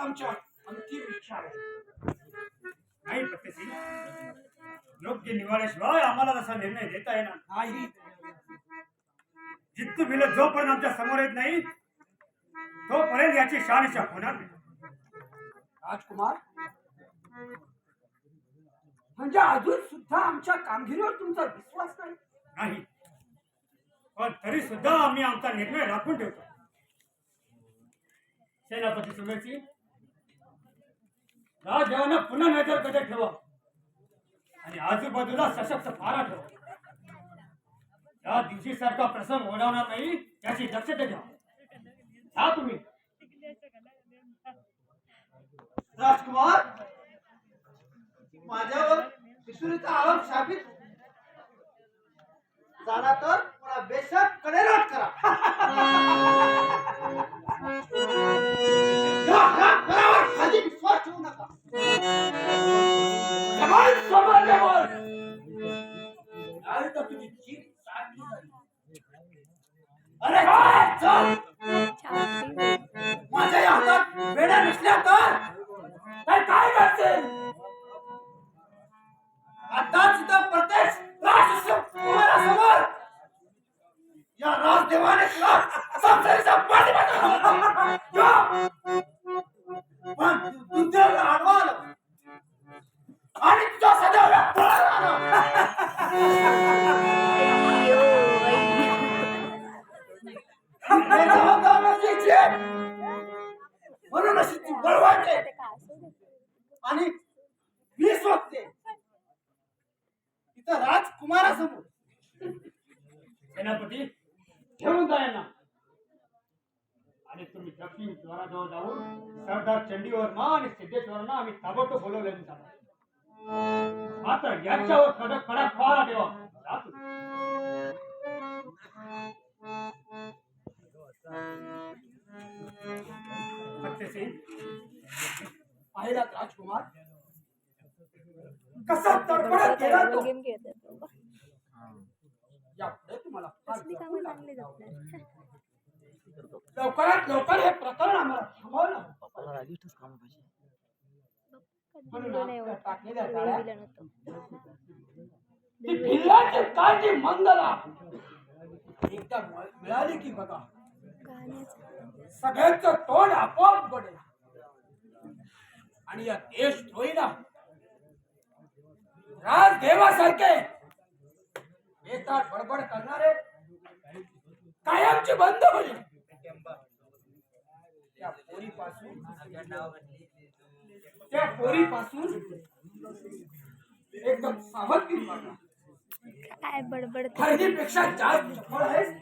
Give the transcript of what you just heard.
आमच्या अंतिम इच्छा आहे. नाही योग्य निवाड्याशिवाय आम्हाला तसा निर्णय देता येणार नाही. जित्तू बिल जोपर्यंत आमच्यासमोर येत नाही तोपर्यंत याची शहानिशा होणार राजकुमार म्हणजे अजून सुद्धा आमच्या कामगिरीवर तुमचा विश्वास नाही? पण तरी सुद्धा आम्ही आमचा निर्णय राखून ठेवतो. सेनापती सुवेची राजदेवांना पुन्हा नजर कधी ठेवा? आणि आजूबाजूला सशक्त पारा ठेवा. या दिवशी सारखा प्रसंग ओढवणार नाही याची दक्षता घ्या. जा तुम्ही. राजकुमार माझ्यावर पिसुरीचा आरोप शापित झाला तर? माझ्या या हातात वेड्या नसल्या तर काय काय आता सुद्धा प्रत्येक राजकुमारासमोर या राजदेवाने संसारीचा पाठिंबा नसल्याची म्हणून अशी ती बळवाटते आणि वीस वागते तिथं राजकुमारासमोर. सेनापती ठेवून जा यांना. आणि तुम्ही दक्षिण द्वाराजवळ जाऊन सरदार चंडीवर्मा आणि सिद्धेश्वरांना आम्ही ताबडतोब बोलवले मात्र याच्यावर कडक कडक पहारा ठेवा सिंह पायलट राजकुमार। कसं तडफडत गेला तो। गेम खेळत होता यापुढे तुम्हाला असली कामं चांगली जात नाही लवकरात लवकर हे प्रकरण आम्हाला थांबवलं पप्पाला रागीटच काम पाहिजे भिल्लाची काळजी मंगला एकदा मिळाली की बघा गाण्याचा सगळ्यांचं तोंड आपोआप बडेल आणि या देशद्रोहीला राजदेवासारखे येतात बडबड करणारे कायमची बंद होईल. त्या पोरीपासून त्या पोरीपासून एकदम सावधगिरी बाळगा काय बडबड खरेदीपेक्षा जास्त चपळ आहेस